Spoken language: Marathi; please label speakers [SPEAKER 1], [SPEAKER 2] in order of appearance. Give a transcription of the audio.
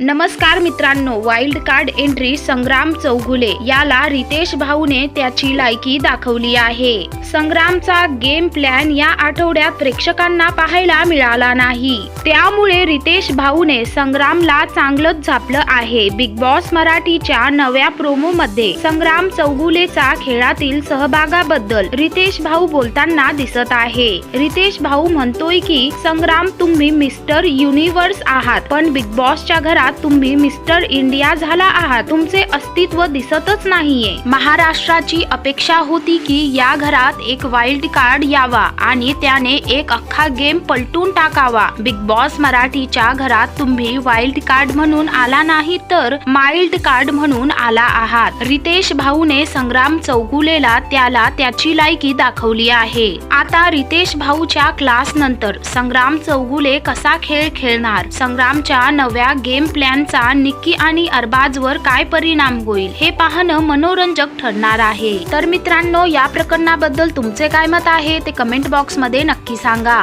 [SPEAKER 1] नमस्कार मित्रांनो wild card entry Sangram Chougule याला रितेश भाऊने त्याची लायकी दाखवली आहे. संग्रामचा गेम प्लॅन या आठवड्यात प्रेक्षकांना पाहायला मिळाला नाही. त्यामुळे रितेश भाऊने संग्रामला चांगलंच झापलं आहे. बिग बॉस मराठीच्या नव्या प्रोमो मध्ये संग्राम चौगुलेचा खेळातील सहभागाबद्दल रितेश भाऊ बोलताना दिसत आहे. रितेश भाऊ म्हणतोय की संग्राम तुम्ही मिस्टर युनिव्हर्स आहात पण बिग बॉसच्या घरात तुम्ही मिस्टर इंडिया झाला आहात. तुमचे अस्तित्व दिसतच नाहीये. महाराष्ट्राची अपेक्षा होती की या घरात एक वाईल्ड कार्ड यावा आणि त्याने एक अख्खा गेम पलटून टाकावा. बिग बॉस मराठीच्या घरात तुम्ही वाईल्ड कार्ड म्हणून आला नाही तर माइल्ड कार्ड म्हणून आला आहात. रितेश भाऊने संग्राम चौगुलेला त्याला त्याची लायकी दाखवली आहे. आता रितेश भाऊच्या क्लास नंतर संग्राम चौगुले कसा खेळ खेळणार? संग्रामच्या नव्या गेम प्लॅनचा निक्की आणि अरबाजवर काय परिणाम होईल हे पाहणं मनोरंजक ठरणार आहे. तर मित्रांनो या प्रकरणाबद्दल तुमचे काय मत आहे ते कमेंट बॉक्समध्ये नक्की सांगा.